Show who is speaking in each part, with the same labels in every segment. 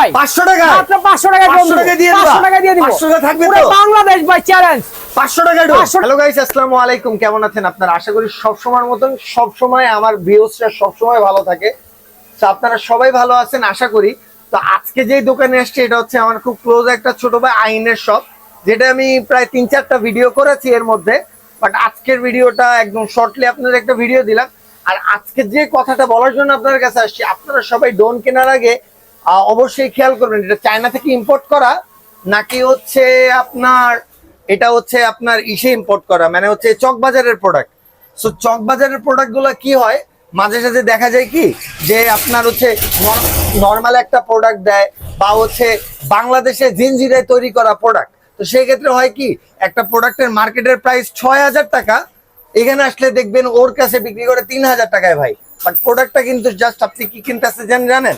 Speaker 1: ভাই।
Speaker 2: পাঁচশো টাকা।
Speaker 1: মাত্র পাঁচশো টাকা
Speaker 2: পাঁচশো টাকা দিয়ে দিবা?
Speaker 1: পাঁচশো টাকা দিয়ে দিব।
Speaker 2: পাঁচশো টাকা থাকবে তো?
Speaker 1: বাংলাদেশ ভাই চ্যালেঞ্জ
Speaker 2: পাঁচশো টাকা হ্যালো গাইস আসসালামু আলাইকুম। কেমন আছেন আপনারা? আশা করি সব সময়ের মতন সব সময় আমার ভিউসরা সব সময় ভালো থাকে। তো আপনারা সবাই ভালো আছেন আশা করি। তো আজকে যে দোকানে আসছে এটা হচ্ছে আমার খুব ক্লোজ একটা ছোট ভাই আইনের শপ যেটা আমি প্রায় তিন চারটা ভিডিও করেছি এর মধ্যে। বাট আজকের ভিডিওটা একদম শর্টলি আপনাদের একটা ভিডিও দিলাম। আর আজকে যে কথাটা বলার জন্য আপনার কাছে আসছি আপনারা সবাই ডোন কেনার আগে অবশ্যই খেয়াল করবেন, এটা চায়না থেকে ইম্পোর্ট করা, নাকি হচ্ছে আপনার, এটা হচ্ছে আপনার ইসে ইম্পোর্ট করা মানে হচ্ছে চকবাজারের প্রোডাক্ট সো চকবাজারের প্রোডাক্টগুলো কি হয়? মাঝে সাঝে দেখা যায় কি, যে আপনার হচ্ছে নর্মাল একটা প্রোডাক্ট দেয়, বা হচ্ছে বাংলাদেশে জিনজিরায় তৈরি করা প্রোডাক্ট তো সেই ক্ষেত্রে হয় কি, একটা প্রোডাক্টের মার্কেটের প্রাইস ছয় হাজার টাকা, এখানে আসলে দেখবেন ওর কাছে বিক্রি করে তিন হাজার টাকায় ভাই। বাট প্রোডাক্টটা কিন্তু জাস্ট আপনি কি কিনতেছে জানেন?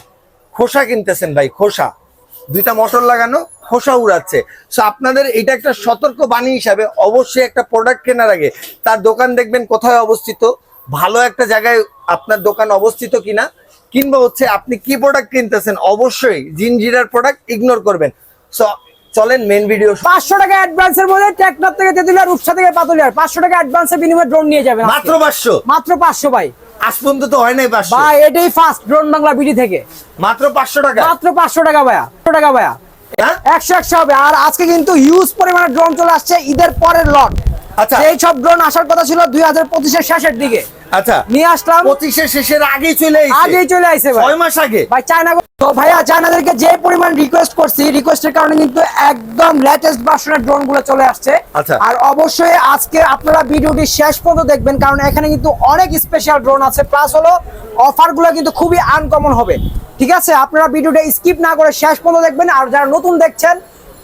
Speaker 2: খোসা কিনতেছেন ভাই খোসা। দুইটা মোটর লাগানো খোসা উড়াচ্ছে। সো আপনাদের এটা একটা সতর্ক বাণী হিসাবে অবশ্যই একটা প্রোডাক্ট কেনার আগে তার দোকান দেখবেন কোথায় অবস্থিত ভালো একটা জায়গায় আপনার দোকান অবস্থিত কিনা কিংবা হচ্ছে আপনি কি প্রোডাক্ট কিনতেছেন অবশ্যই জিনজিরার প্রোডাক্ট ইগনোর করবেন। সো চলেন মেন ভিডিও
Speaker 1: পাঁচশো টাকা অ্যাডভান্সের মধ্যে ট্র্যাক্টর থেকে তেতুলিয়া রূপসা থেকে পাতুলিয়ার। পাঁচশো টাকা অ্যাডভান্সের বিনিময়ে ড্রোন নিয়ে যাবেন
Speaker 2: মাত্র পাঁচশো।
Speaker 1: মাত্র পাঁচশো ভাই।
Speaker 2: আজ পর্যন্ত তো হয় নাই পাঁচশো।
Speaker 1: ভাই এটাই ফার্স্ট ড্রোন বাংলা বিডি থেকে।
Speaker 2: মাত্র পাঁচশো টাকা?
Speaker 1: মাত্র পাঁচশো টাকা ভাইয়া পাঁচশো টাকা ভাইয়া।
Speaker 2: হ্যাঁ?
Speaker 1: একশো একশো হবে আর আজকে কিন্তু হিউজ পরিমাণে ড্রোন চলে আসছে ঈদের পরের লট
Speaker 2: আচ্ছা।
Speaker 1: এই সব ড্রোন আসার কথা ছিল দুই হাজার পঁচিশের শেষের দিকে।
Speaker 2: আচ্ছা।
Speaker 1: নিয়ে আসলাম।
Speaker 2: পঁচিশের শেষের আগেই চলে
Speaker 1: আগেই চলে ভাই।
Speaker 2: ছয় মাস আগে।
Speaker 1: ভাই চায়না তো ভাইয়া চায়নাদেরকে যে পরিমাণ রিকোয়েস্ট করছি রিকোয়েস্টের কারণে কিন্তু একদম লেটেস্ট ভার্সনের ড্রোনগুলো চলে আসছে।
Speaker 2: আচ্ছা।
Speaker 1: আর অবশ্যই আজকে আপনারা ভিডিওটি শেষ পর্যন্ত দেখবেন কারণ এখানে কিন্তু অনেক স্পেশাল ড্রোন আছে। প্লাস হলো অফারগুলো কিন্তু খুবই আনকমন হবে। ঠিক আছে? আপনারা ভিডিওটা স্কিপ না করে শেষ পর্যন্ত দেখবেন। আর যারা নতুন দেখছেন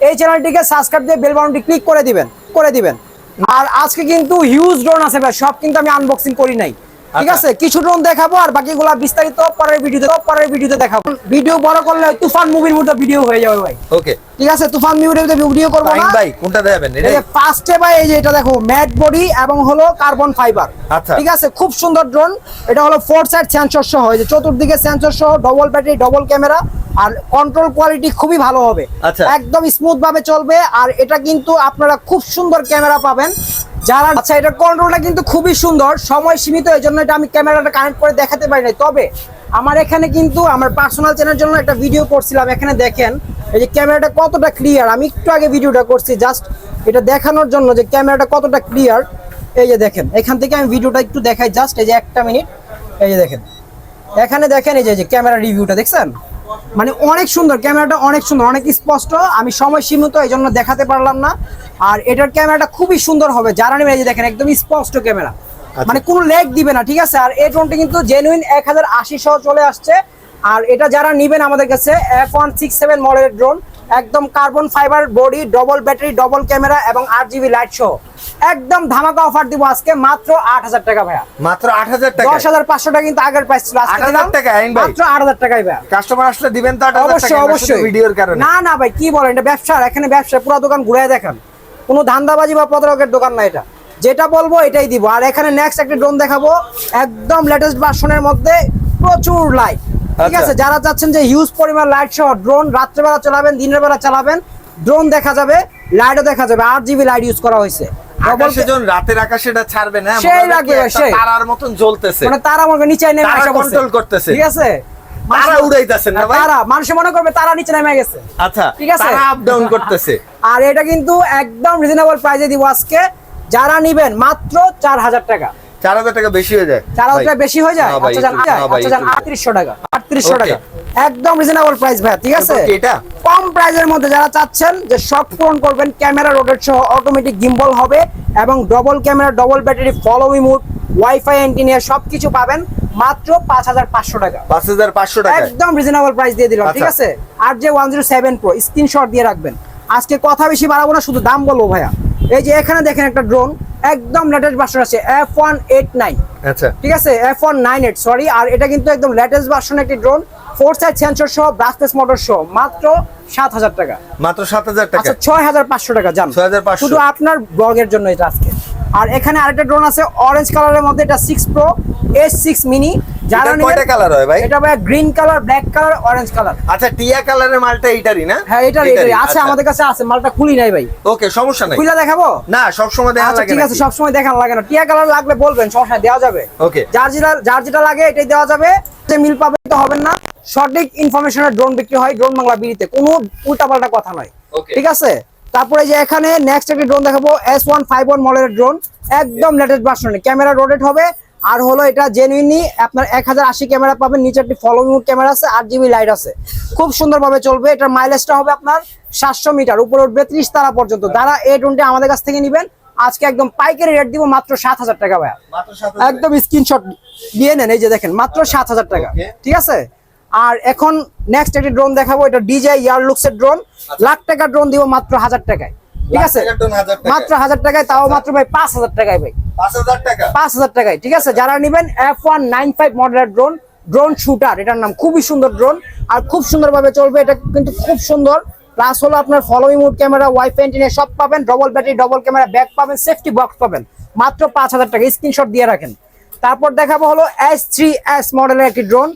Speaker 1: এই চ্যানেলটিকে সাবস্ক্রাইব দিয়ে বেল বাটনটি ক্লিক করে দিবেন। করে দিবেন। আর আজকে কিন্তু হিউজ ড্রোন আছে ভাই সব কিন্তু আমি আনবক্সিং করি নাই। ঠিক
Speaker 2: আচ্ছা।
Speaker 1: আছে কিছু ড্রোন দেখাবো আর বাকিগুলা বিস্তারিত পরের ভিডিওতে পরের ভিডিওতে দেখাবো। ভিডিও বড় করলে তুফান মুভির মতো ভিডিও হয়ে যাবে ভাই।
Speaker 2: ওকে
Speaker 1: ঠিক আছে? তুফান মুভির মতো ভিডিও করব না।
Speaker 2: ভাই কোনটা দেবেন
Speaker 1: এই যে ফার্স্টে ভাই এই যে এটা দেখো ম্যাট বডি এবং হলো কার্বন ফাইবার
Speaker 2: আচ্ছা।
Speaker 1: ঠিক আছে? খুব সুন্দর ড্রোন এটা হলো ফোর সাইড সেন্সর সহ এই যে চতুর্দিকে সেন্সর সহ ডবল ব্যাটারি ডবল ক্যামেরা আর কন্ট্রোল কোয়ালিটি খুবই ভালো হবে।
Speaker 2: আচ্ছা।
Speaker 1: একদম স্মুথ ভাবে চলবে আর এটা কিন্তু আপনারা খুব সুন্দর ক্যামেরা পাবেন। যারা আচ্ছা এটা কন্ট্রোলটা কিন্তু খুবই সুন্দর সময় সীমিত এই জন্য এটা আমি ক্যামেরাটা কানেক্ট করে দেখাতে পারি নাই। তবে আমার এখানে কিন্তু আমার পার্সোনাল চ্যানেলের জন্য একটা ভিডিও করছিলাম এখানে দেখেন এই যে ক্যামেরাটা কতটা ক্লিয়ার আমি একটু আগে ভিডিওটা করছি জাস্ট এটা দেখানোর জন্য যে ক্যামেরাটা কতটা ক্লিয়ার এই যে দেখেন এখান থেকে আমি ভিডিওটা একটু দেখাই জাস্ট এই যে একটা মিনিট এই যে দেখেন এখানে দেখেন এই যে- এই যে ক্যামেরা রিভিউটা দেখছেন? মানে অনেক সুন্দর ক্যামেরাটা অনেক সুন্দর অনেক স্পষ্ট আমি সময় সীমিত এই জন্য দেখাতে পারলাম না। আর এটার ক্যামেরাটা খুবই সুন্দর হবে যারা নেবেন এই যে দেখেন একদম স্পষ্ট ক্যামেরা। মানে কোনো লেগ দিবে না ঠিক আছে? আর এই ড্রোনটা কিন্তু জেনুইন এক হাজার আশি সহ চলে আসছে। আর এটা যারা নিবেন আমাদের কাছে এফ ওয়ান সিক্স সেভেন মডেলের ড্রোন একদম carbon fibre body double battery double camera এবং আট জিবি লাইট সহ একদম ধামাকা অফার দিব আজকে মাত্র আট হাজার টাকা ভাইয়া।
Speaker 2: মাত্র আট হাজার টাকা
Speaker 1: দশ হাজার পাঁচশো টাকা কিন্তু আগের প্রাইস ছিল
Speaker 2: 8,000
Speaker 1: দিলাম
Speaker 2: টাকা,
Speaker 1: মাত্র আট হাজার টাকায় ভাইয়া।
Speaker 2: কাস্টমার আসলে দিবেন তো আট হাজার
Speaker 1: অবশ্যই অবশ্যই।
Speaker 2: ভিডিওর কারণে।
Speaker 1: না না ভাই কি বলেন এটা ব্যবসা এখানে ব্যবসা পুরো দোকান ঘুরাই দেখান। কোনো ধান্দাবাজি বা প্রতারকের দোকান না এটা। যেটা বলব এটাই দিব। আর এখানে নেক্সট একটা ড্রোন দেখাবো একদম লেটেস্ট ভার্সনের মধ্যে প্রচুর লাইট ঠিক
Speaker 2: আচ্ছা।
Speaker 1: আছে যারা চাচ্ছেন যে হিউজ পরিমাণ লাইট সহ ড্রোন রাত্রেবেলা চালাবেন দিনের বেলা চালাবেন ড্রোন দেখা যাবে লাইটও দেখা যাবে আট জিবি লাইট ইউজ করা হয়েছে Double
Speaker 2: আকাশে যখন রাতের আকাশে ছাড়বে না
Speaker 1: সেই
Speaker 2: তারার মতন জ্বলতেছে
Speaker 1: মানে তারা নিচে নেমে
Speaker 2: তারা
Speaker 1: আসা করছে।
Speaker 2: control করতেছে।
Speaker 1: ঠিক আছে
Speaker 2: তারা
Speaker 1: মানুষ-
Speaker 2: না ভাই?
Speaker 1: তারা মানুষে মনে করবে তারা নিচে নেমে গেছে
Speaker 2: আচ্ছা
Speaker 1: ঠিক আছে।
Speaker 2: তারা আপ ডাউন করতেছে
Speaker 1: আর এটা কিন্তু একদম রিজনেবল প্রাইসে দিব আজকে যারা নিবেন মাত্র চার হাজার টাকা
Speaker 2: চার হাজার টাকা বেশি হয়ে যায়।
Speaker 1: চার হাজার টাকা বেশি হয়ে যায়?
Speaker 2: না ভাই,
Speaker 1: আচ্ছা আচ্ছা যান
Speaker 2: একটু-
Speaker 1: আটত্রিশশো টাকা আটত্রিশশো টাকা। একদম রিজনেবল প্রাইস ভাই ঠিক আছে?
Speaker 2: এটা?
Speaker 1: কম প্রাইসের মধ্যে যারা চাচ্ছেন যে শখ পূরণ করবেন ক্যামেরা রোটেট সহ অটোমেটিক গিম্বল হবে এবং double camera double battery follow wifi সবকিছু পাবেন মাত্র পাঁচ হাজার পাঁচশো টাকা।
Speaker 2: পাঁচ হাজার পাঁচশো টাকা
Speaker 1: একদম রিজনেবল প্রাইস দিয়ে দিলাম ঠিক
Speaker 2: আচ্ছা।
Speaker 1: আছে? আর যে one zero seven pro screenshot দিয়ে রাখবেন। আজকে কথা বেশি বাড়াবো না শুধু দাম বলব ভাইয়া। এই যে এখানে দেখেন একটা ড্রোন একদম লেটেস্ট ভার্সন আছে এফ ওয়ান এইট নাইন
Speaker 2: আচ্ছা।
Speaker 1: ঠিক আছে? F one nine eight sorry আর এটা কিন্তু একদম লেটেস্ট ভার্সন একটি ড্রোন ফোর সাইড সেন্সর সহ ব্রাসলেস মোটর সহ মাত্র সাত হাজার টাকা।
Speaker 2: মাত্র সাত হাজার টাকা।
Speaker 1: আচ্ছা ছয় হাজার পাঁচশো টাকা জান।
Speaker 2: 6,500
Speaker 1: শুধু আপনার ব্লগের জন্য এটা আজকে। আর এখানে আরেকটা ড্রোন আছে অরেঞ্জ কালারের মধ্যে এটা six pro S six mini যারা
Speaker 2: কয়টা কালার হয় ভাই?
Speaker 1: এটা ভাই green colour black colour orange colour
Speaker 2: আচ্ছা টিয়া কালারের মালটা না?
Speaker 1: হ্যাঁ আছে আমাদের কাছে আছে মালটা খুলি নাই ভাই।
Speaker 2: ওকে সমস্যা নাই।
Speaker 1: খুলে দেখাবো?
Speaker 2: না সব সময় দেখা
Speaker 1: আচ্ছা
Speaker 2: লাগে
Speaker 1: ঠিক আছে
Speaker 2: নাকি?
Speaker 1: সবসময় দেখানো লাগে না। টিয়া কালার লাগলে বলবেন সমস্যা দেওয়া যাবে।
Speaker 2: ওকে।
Speaker 1: যার যেটা যার যেটা লাগে এটাই দেওয়া যাবে। যে মিল পাবেন তো হবেন না। সঠিক ইনফরমেশনের ড্রোন বিক্রি হয় ড্রোন বাংলা বিড়িতে। কোনো উল্টাপাল্টা কথা নয়। ঠিক আছে? তারপরে যে এখানে নেক্সট একটি ড্রোন দেখাবো এস ওয়ান ফাইভ ওয়ান মডেলের ড্রোন একদম লেটেস্ট ভার্সনে ক্যামেরা রোটেট হবে আর হলো এটা জেনুইনলি আপনার এক হাজার আশি ক্যামেরা পাবেন নিচে একটি ফলো মুড ক্যামেরা আছে আট জিবি লাইট আছে। খুব সুন্দরভাবে চলবে এটার মাইলেজটা হবে আপনার সাতশো মিটার উপরে উঠবে ত্রিশ তারা পর্যন্ত। যারা এই ড্রোনটি আমাদের কাছ থেকে নেবেন আজকে একদম পাইকারি রেট দিব মাত্র সাত হাজার টাকা ভাইয়া। একদম স্ক্রিনশট দিয়ে নেন এই যে দেখেন মাত্র সাত হাজার টাকা। ঠিক আছে? আর এখন নেক্সট একটি ড্রোন দেখাবো এটা ডিজে ইয়ার লুকসের ড্রোন লাখ টাকা ড্রোন দিব মাত্র হাজার টাকায়। ঠিক আছে?
Speaker 2: টাকার।
Speaker 1: মাত্র হাজার টাকায় তাও মাত্র ভাই পাঁচ হাজার টাকায় ভাই।
Speaker 2: পাঁচ হাজার
Speaker 1: পাঁচ হাজার টাকায় ঠিক আছে? যারা নেবেন এফ ওয়ান নাইন ফাইভ মডেলের ড্রোন ড্রোন শুটার এটার নাম খুবই সুন্দর ড্রোন আর খুব সুন্দরভাবে চলবে এটা কিন্তু খুব সুন্দর। প্লাস হলো আপনার ফলোই মুড ক্যামেরা ওয়াইফাই এন্টিনে সব পাবেন double battery double camera bag পাবেন সেফটি বক্স পাবেন। মাত্র পাঁচ হাজার টাকা স্ক্রিনশট দিয়ে রাখেন। তারপর দেখাবো হলো এস থ্রি এস মডেলের একটি ড্রোন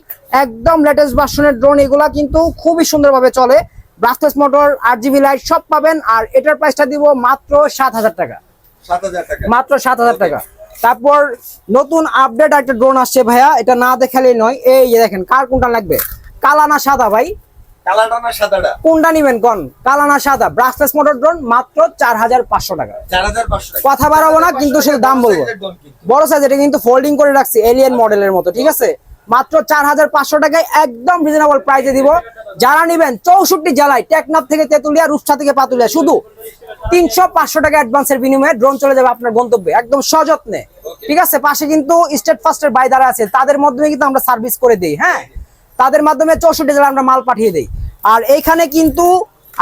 Speaker 1: একদম লেটেস্ট ভার্সনের ড্রোন এগুলা কিন্তু খুবই সুন্দরভাবে চলে। ব্লাস্টেস মোটর আট জিবি লাইট সব পাবেন। আর এটার প্রাইসটা দিব মাত্র সাত হাজার টাকা।
Speaker 2: সাত হাজার টাকা।
Speaker 1: মাত্র সাত হাজার টাকা। তারপর নতুন আপডেট একটা ড্রোন আসছে ভাইয়া। এটা না দেখালেই নয়। এই যে দেখেন কার কোনটা লাগবে? কালা না সাদা ভাই।
Speaker 2: কালাটা না সাদাটা?
Speaker 1: কোনটা নিবেন কোন? কালা না সাদা? ব্রাসলেস মোটর ড্রোন মাত্র চার হাজার পাঁচশো টাকা।
Speaker 2: চার হাজার পাঁচশো টাকা।
Speaker 1: কথা বাড়াবো না কিন্তু শুধু দাম বলব। বড় সাইজ এটা কিন্তু ফোল্ডিং করে রাখছি এলিয়েন মডেলের মতো ঠিক আছে? মাত্র চার হাজার পাঁচশো টাকায় একদম রিজনেবল প্রাইসে দিব। যারা নিবেন চৌষট্টি জেলায় টেকনাফ থেকে তেতুলিয়া রূপসা থেকে পাতুলিয়া শুধু তিনশো পাঁচশো টাকা অ্যাডভান্সের বিনিময়ে ড্রোন চলে যাবে আপনার গন্তব্যে একদম সযত্নে। ঠিক আছে? পাশে কিন্তু স্টেট ফার্স্টের বাই দ্বারা আছে তাদের মাধ্যমে কিন্তু আমরা সার্ভিস করে দিই হ্যাঁ? তাদের মাধ্যমে চৌষট্টি জেলায় আমরা মাল পাঠিয়ে দিই। আর এইখানে কিন্তু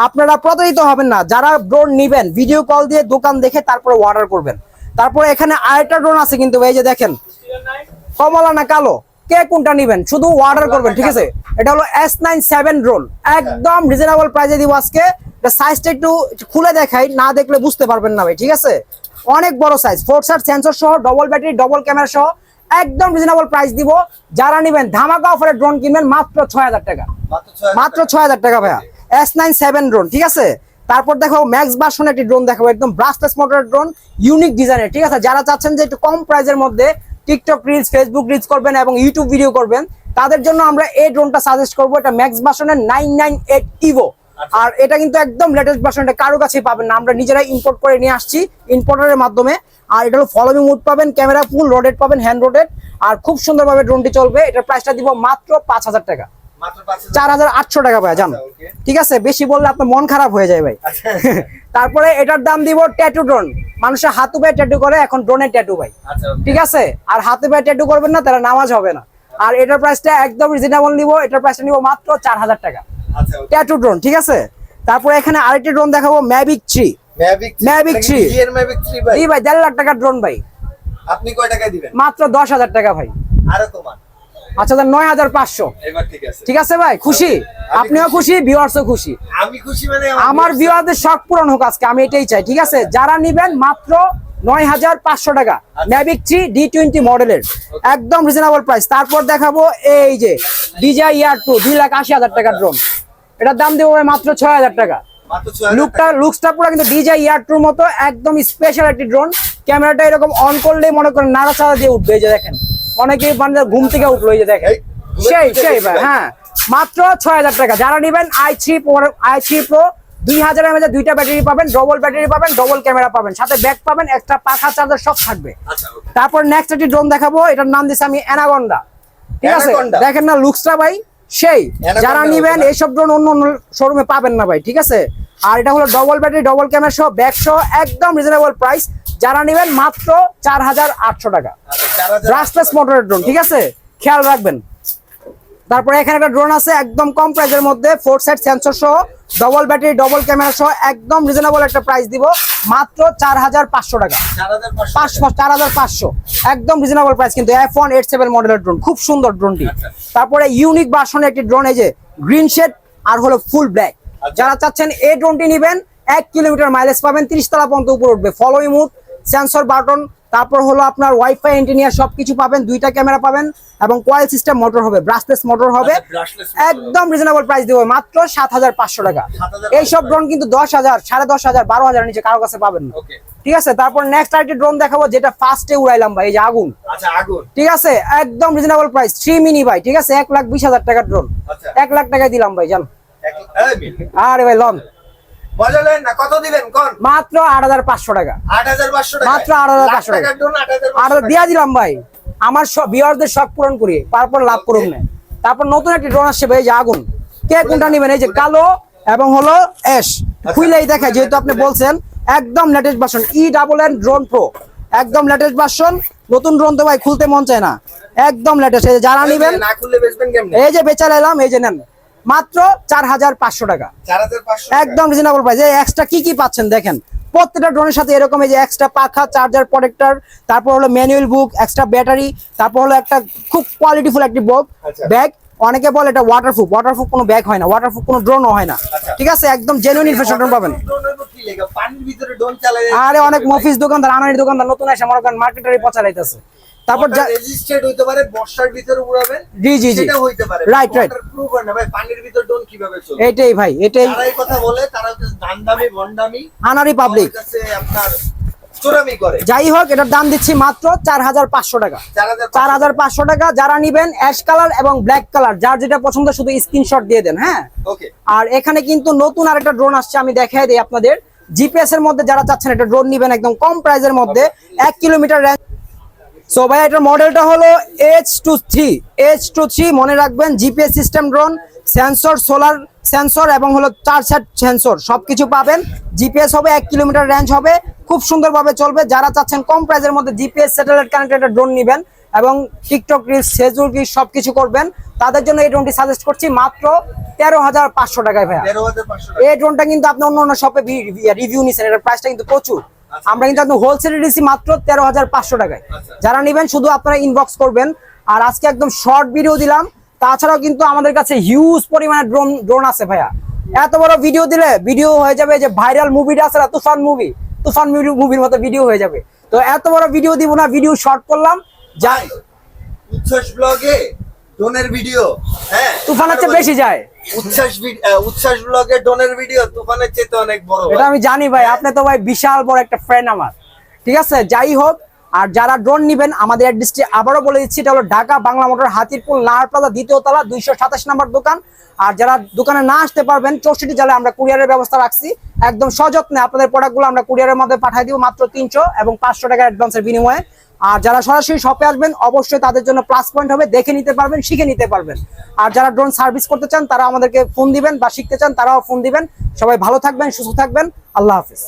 Speaker 1: আপনারা প্রতারিত হবেন না। যারা ড্রোন নিবেন ভিডিও কল দিয়ে দোকান দেখে তারপরে অর্ডার করবেন। তারপরে এখানে আরেকটা ড্রোন আছে কিন্তু, এই যে দেখেন। কমলা না কালো? কে কোনটা নিবেন? শুধু অর্ডার করবেন, ঠিক আছে? এটা হলো এস নাইন সেভেন ড্রোন একদম রিজনেবল প্রাইসে দিব আজকে। সাইজটা একটু খুলে দেখাই, না দেখলে বুঝতে পারবেন না ভাই, ঠিক আছে? অনেক বড় সাইজ ফোর সার সেন্সর সহ ডবল ব্যাটারি ডবল ক্যামেরা সহ একদম রিজনেবল প্রাইস দিব। যারা নিবেন ধামাকা অফারে ড্রোন কিনবেন মাত্র ছয় হাজার টাকা।
Speaker 2: মাত্র ছয়
Speaker 1: হাজার টাকা। ভাইয়া। এস নাইন সেভেন ড্রোন ঠিক আছে? তারপর দেখো ম্যাক্স ভার্সন একটি ড্রোন দেখাবো একদম ব্রাসলেস মোটরের ড্রোন ইউনিক ডিজাইনের ঠিক আছে? যারা চাচ্ছেন যে একটু কম প্রাইসের মধ্যে টিকটক রিলস ফেসবুক রিলস করবেন এবং ইউটিউব ভিডিও করবেন তাদের জন্য আমরা এই ড্রোনটা সাজেস্ট করব। এটা ম্যাক্স ভার্সনের নাইন নাইন এইট ইভো আর এটা কিন্তু একদম লেটেস্ট ভার্সন এটা কারও কাছেই পাবেন না। আমরা নিজেরাই ইম্পোর্ট করে নিয়ে আসছি ইম্পোর্টারের মাধ্যমে। আর এটা হলো ফলোইং মুড পাবেন ক্যামেরা ফুল রোটেট পাবেন হ্যান্ড রোটেট আর খুব সুন্দরভাবে ড্রোনটি চলবে এটার প্রাইসটা দিব মাত্র পাঁচ হাজার টাকা। চার হাজার আটশো টাকা ভাই জান।
Speaker 2: আচ্ছা,
Speaker 1: ঠিক আছে? বেশি বললে আপনার মন খারাপ হয়ে যায় ভাই।
Speaker 2: আচ্ছা
Speaker 1: তারপরে এটার দাম দিব ট্যাটু ড্রোন মানুষের হাতু পায়ে ট্যাটু করে এখন ড্রোনের ট্যাটু ভাই।
Speaker 2: আচ্ছা
Speaker 1: ঠিক আছে? আর হাতে পায়ে ট্যাটু করবেন না তারা নামাজ হবে না। আর এটার প্রাইসটা একদম রিজনেবল নিব এটার প্রাইসটা নিব মাত্র চার হাজার টাকা।
Speaker 2: আচ্ছা
Speaker 1: ট্যাটু ড্রোন ঠিক আছে? তারপরে এখানে আরেকটি ড্রোন দেখাবো Mavic three
Speaker 2: Mavic
Speaker 1: Mavic three।
Speaker 2: এর ম্যাভিক 3 ভাই?
Speaker 1: জি ভাই দেড় লাখ টাকার ড্রোন ভাই।
Speaker 2: আপনি কয় টাকায় দিবেন?
Speaker 1: মাত্র দশ হাজার টাকা ভাই।
Speaker 2: আরও কমান।
Speaker 1: আচ্ছা তার নয় হাজার পাঁচশো।
Speaker 2: এবার ঠিক আছে।
Speaker 1: ঠিক আছে ভাই খুশি? আপনিও খুশি। ভিউয়ার্সও খুশি।
Speaker 2: আমি খুশি মানে
Speaker 1: আমার ভিউয়ারদের শখ পূরণ হোক আজকে আমি এটাই চাই ঠিক আছে? যারা নিবেন মাত্র নয় হাজার পাঁচশো টাকা ম্যাভিক থ্রি ডি টোয়েন্টি মডেলের একদম রিজনেবল প্রাইস তারপর দেখাবো এই যে ডিজা ইয়ার টু দুই লাখ আশি হাজার টাকার ড্রোন। এটার দাম দেবো মাত্র ছয় হাজার টাকা।
Speaker 2: মাত্র 6000
Speaker 1: লুকটা লুকসটা পুরো কিন্তু ডিজে ইয়ার টুর মতো একদম স্পেশাল একটি ড্রোন ক্যামেরাটা এরকম অন করলেই মনে করেন নাড়াচাড়া দিয়ে উঠবে এই যে দেখেন। অনেকে মানে ঘুম থেকে উঠল এই যে দেখেন। সেই সেই হ্যাঁ। মাত্র ছয় হাজার টাকা। যারা নেবেন I three I three pro দুই হাজার এমএজ দুইটা ব্যাটারি পাবেন ডবল ব্যাটারি পাবেন ডবল ক্যামেরা পাবেন। সাথে ব্যাক পাবেন এক্সট্রা পাখা চার্জার সব থাকবে।
Speaker 2: আচ্ছা
Speaker 1: তারপর নেক্সট একটি ড্রোন দেখাবো এটার নাম দিচ্ছি আমি অ্যানাগন্ডা ঠিক আছে? দেখেন না লুকসটা ভাই সেই যারা নিবেন এইসব ড্রোন অন্য অন্য শোরুমে পাবেন না ভাই ঠিক আছে? আর এটা হলো ডবল ব্যাটারি ডবল ক্যামেরা সহ ব্যাগ সহ একদম রিজনেবল প্রাইস যারা নিবেন মাত্র চার হাজার আটশো টাকা।
Speaker 2: 4000
Speaker 1: ব্রাসলেস মোটরের ড্রোন ঠিক আছে? খেয়াল রাখবেন। তারপরে এখানে একটা ড্রোন আছে একদম কম প্রাইসের মধ্যে ফোর সাইড সেন্সর সহ ডবল ব্যাটারি ডবল ক্যামেরা সহ একদম রিজনেবল একটা প্রাইস দিব মাত্র চার হাজার পাঁচশো টাকা।
Speaker 2: 4500
Speaker 1: পাঁচশো চার হাজার পাঁচশো। একদম রিজনেবল প্রাইস কিন্তু এফ ওয়ান এইট সেভেন মডেলের ড্রোন খুব সুন্দর ড্রোনটি
Speaker 2: আচ্ছা।
Speaker 1: তারপরে ইউনিক ভার্সনের একটি ড্রোন এই যে গ্রিন শেড আর হলো ফুল ব্ল্যাক
Speaker 2: আচ্ছা।
Speaker 1: যারা চাচ্ছেন এই ড্রোনটি নেবেন এক কিলোমিটার মাইলেজ পাবেন তিরিশ তলা পর্যন্ত উপরে উঠবে। ফলোই মুড সেন্সর বাটন তারপর হলো আপনার ওয়াইফাই ইঞ্জিনিয়ার সবকিছু পাবেন দুইটা ক্যামেরা পাবেন এবং কয়েল সিস্টেম মোটর হবে ব্রাসলেস মোটর হবে।
Speaker 2: আচ্ছা, brushless motor
Speaker 1: একদম রিজনেবল প্রাইস দিব মাত্র সাত হাজার পাঁচশো টাকা। এইসব ড্রোন কিন্তু দশ হাজার সাড়ে দশ হাজার বারো হাজার নিচে কারও কাছে পাবেন না। ঠিক আছে তারপর নেক্সট আরেকটি ড্রোন দেখাবো যেটা ফার্স্টে উড়াইলাম ভাই এই যে আগুন।
Speaker 2: আচ্ছা
Speaker 1: ঠিক আছে একদম রিজনেবল প্রাইস থ্রি মিনি ভাই ঠিক আছে এক লাখ বিশ হাজার টাকার ড্রোন
Speaker 2: আচ্ছা।
Speaker 1: এক লাখ টাকায় দিলাম ভাই জান। আরে ভাই লন
Speaker 2: মজা না কত দিবেন? কোন?
Speaker 1: মাত্র আট হাজার পাঁচশো টাকা।
Speaker 2: আট হাজার পাঁচশো টাকা।
Speaker 1: মাত্র 8,500 টাকা।
Speaker 2: টাকার ড্রোন আট হাজার
Speaker 1: আর দিয়া দিলাম ভাই। আমার সব ভিউয়ারদের শখ পূরণ করি তারপর লাভ করুন না। তারপর নতুন একটি ড্রোন আসছে ভাই যে আগুন। কে কোনটা নেবেন? এই যে কালো এবং হলো অ্যাশ খুইলেই দেখে যেহেতু আপনি বলছেন একদম লেটেস্ট ভার্সন ই ডাবল এন ড্রোন প্রো একদম লেটেস্ট ভার্সন নতুন ড্রোন তো ভাই খুলতে মন চায় না। একদম লেটেস্ট যারা নেবেন এই যে বেচা এলাম এই যে নেন। মাত্র চার হাজার পাঁচশো টাকা। একদম রিজনেবল প্রাইস এই এক্সট্রা কি কি পাচ্ছেন দেখেন? প্রত্যেকটা ড্রোনের সাথে এরকম এই যে এক্সট্রা পাখা চার্জার প্রোটেক্টর তারপর হলো ম্যানুয়াল বুক এক্সট্রা ব্যাটারি তারপর হলো একটা খুব কোয়ালিটিফুল একটি বুক
Speaker 2: আচ্ছা।
Speaker 1: ব্যাগ অনেকে বলে এটা ওয়াটারপ্রুফ ওয়াটারপ্রুফ কোনো ব্যাগ হয় না। ওয়াটারপ্রুফ কোনো ড্রোনও হয় না।
Speaker 2: আচ্ছা।
Speaker 1: ঠিক আছে? একদম জেনুইন ইনফরমেশন পাবেন। আরে অনেক মফিস দোকানদার আনারি দোকানদার নতুন এসে মনে করেন মার্কেটারি পচালাইতেছে তারপর
Speaker 2: রেজিস্ট্রেড হইতে পারে বর্ষার ভিতরে উড়াবেন
Speaker 1: জি জি জি।
Speaker 2: সেটা হইতে পারে।
Speaker 1: Right.
Speaker 2: প্রুফ না ভাই পানির ভিতর ড্রোন কীভাবে চলবে?
Speaker 1: এইটাই ভাই এটাই
Speaker 2: যারা এই কথা বলে তারা ভন্ডামি
Speaker 1: আনারি পাবলিক
Speaker 2: কাছে আপনার চোরামি করে।
Speaker 1: যাই হোক এটার দাম দিচ্ছি মাত্র চার হাজার পাঁচশো টাকা।
Speaker 2: চার হাজার
Speaker 1: পাঁচশো টাকা। যারা নিবেন অ্যাশ কালার এবং ব্ল্যাক কালার যার যেটা পছন্দ শুধু স্ক্রিনশট দিয়ে দেন হ্যাঁ? আর এখানে কিন্তু নতুন আরেকটা ড্রোন আসছে আমি দেখাই দিই আপনাদের। জিপিএস এর মধ্যে যারা চাচ্ছেন একটা ড্রোন নিবেন একদম কম প্রাইসের মধ্যে। এক কিলোমিটার রেঞ্জ সো ভাই এটার মডেলটা হলো H two three H two three মনে রাখবেন GPS system drone sensor solar sensor এবং হলো চার সেট সেন্সর সবকিছু পাবেন। জিপিএস হবে এক কিলোমিটার রেঞ্জ হবে। খুব সুন্দরভাবে চলবে। যারা চাচ্ছেন কম প্রাইসের মধ্যে জিপিএস স্যাটেলাইট কানেক্টেড ড্রোন নেবেন এবং টিকটক রিলস ফেসবুক রিলস সবকিছু করবেন তাদের জন্য এই ড্রোনটি সাজেস্ট করছি মাত্র তেরো হাজার পাঁচশো টাকায় ভাইয়া। এই ড্রোনটা কিন্তু আপনি অন্য অন্য শপে রিভিউ নিছেন। এটার প্রাইসটা কিন্তু প্রচুর। আমরা কিন্তু একদম হোলসেলে দিচ্ছি মাত্র তেরো হাজার পাঁচশো টাকায়।
Speaker 2: আচ্ছা।
Speaker 1: যারা নেবেন শুধু আপনারা ইনবক্স করবেন। আর আজকে একদম শর্ট ভিডিও দিলাম। তাছাড়াও কিন্তু আমাদের কাছে হিউজ পরিমাণে ড্রোন ড্রোন আছে ভাইয়া। এত বড় ভিডিও দিলে ভিডিও হয়ে যাবে যে ভাইরাল মুভিটা আছে না তুফান মুভি তুফান মুভির মতো ভিডিও হয়ে যাবে। তো এত বড় ভিডিও দিব না ভিডিও শর্ট করলাম। যাই
Speaker 2: উচ্ছ্বাস ব্লগে ডোনের ভিডিও হ্যাঁ
Speaker 1: তুফানের চেয়ে বেশি যায়।
Speaker 2: উচ্ছ্বাস ভি- আহ, উচ্ছ্বাস ব্লগে ডোনের ভিডিও তুফানের চেয়ে অনেক বড়
Speaker 1: এটা আমি জানি ভাই আপনি তো ভাই বিশাল বড় একটা ফ্রেন্ড আমার। ঠিক আছে? যাই হোক আর যারা ড্রোন নিবেন আমাদের অ্যাড্রেসটি আবারও বলে দিচ্ছি এটা হলো ঢাকা বাংলা মোটর হাতিরপুল নাহার প্লাজা দ্বিতীয় তলা দুইশো সাতাশ নম্বর দোকান। আর যারা দোকানে না আসতে পারবেন চৌষট্টি জেলায় আমরা কুরিয়ারের ব্যবস্থা রাখছি। একদম সযত্নে আপনাদের প্রোডাক্টগুলো আমরা কুরিয়ারের মধ্যে পাঠিয়ে দিব মাত্র তিনশো এবং পাঁচশো টাকা অ্যাডভান্সের বিনিময়ে। আর যারা সরাসরি শপে আসবেন, অবশ্যই তাদের জন্য প্লাস পয়েন্ট হবে। দেখে নিতে পারবেন, শিখে নিতে পারবেন। আর যারা ড্রোন সার্ভিস করতে চান তারা আমাদেরকে ফোন দিবেন বা শিখতে চান, তারাও ফোন দিবেন। সবাই ভালো থাকবেন, সুস্থ থাকবেন। আল্লাহ হাফিজ।